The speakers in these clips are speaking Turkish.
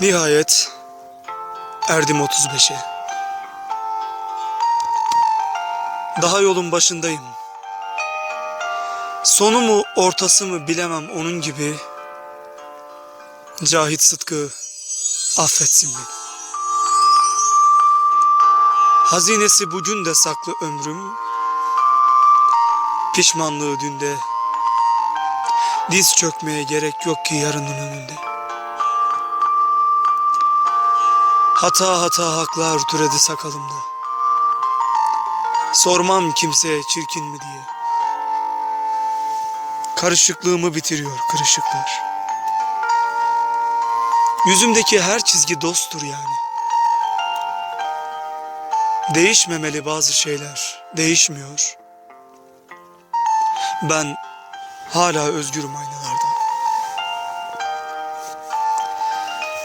Nihayet erdim 35'e. Daha yolun başındayım. Sonu mu ortası mı bilemem onun gibi. Cahit Sıtkı affetsin beni. Hazinesi bugün de saklı ömrüm. Pişmanlığı dünde. Diz çökmeye gerek yok ki yarının önünde. Hata hata haklar türedi sakalımda. Sormam kimseye çirkin mi diye. Karışıklığımı bitiriyor kırışıklar. Yüzümdeki her çizgi dosttur yani. Değişmemeli bazı şeyler, değişmiyor. Ben hala özgürüm aynalarda.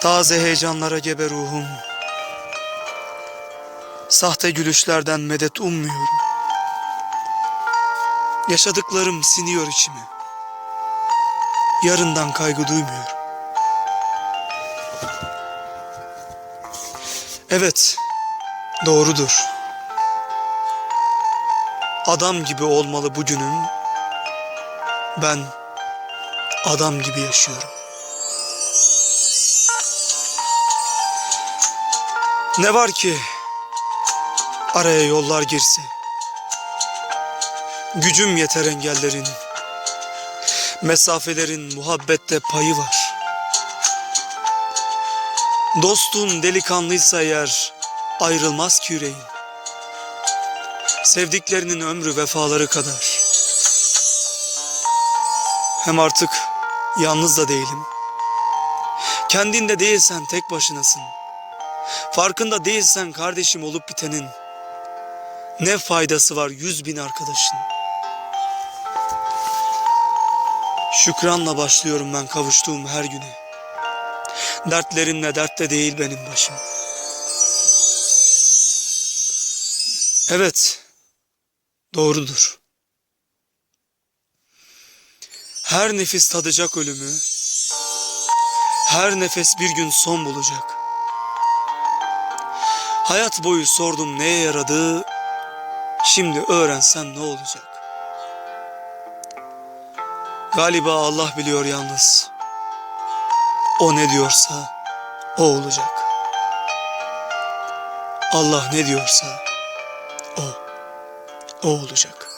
Taze heyecanlara gebe ruhum. Sahte gülüşlerden medet ummuyorum. Yaşadıklarım siniyor içime. Yarından kaygı duymuyorum. Evet, doğrudur. Adam gibi olmalı bugünüm. Ben adam gibi yaşıyorum. Ne var ki araya yollar girse. Gücüm yeter engellerin. Mesafelerin muhabbette payı var. Dostun delikanlıysa eğer ayrılmaz ki yüreğin. Sevdiklerinin ömrü vefaları kadar. Hem artık yalnız da değilim. Kendinde değilsen tek başınasın. Farkında değilsen kardeşim olup bitenin. Ne faydası var yüz bin arkadaşın. Şükranla başlıyorum ben kavuştuğum her güne. Dertlerimle dertte değil benim başım. Evet, doğrudur. Her nefis tadacak ölümü, her nefes bir gün son bulacak. Hayat boyu sordum neye yaradı, şimdi öğrensen ne olacak? Galiba Allah biliyor yalnız. O ne diyorsa o olacak. Allah ne diyorsa o, o olacak.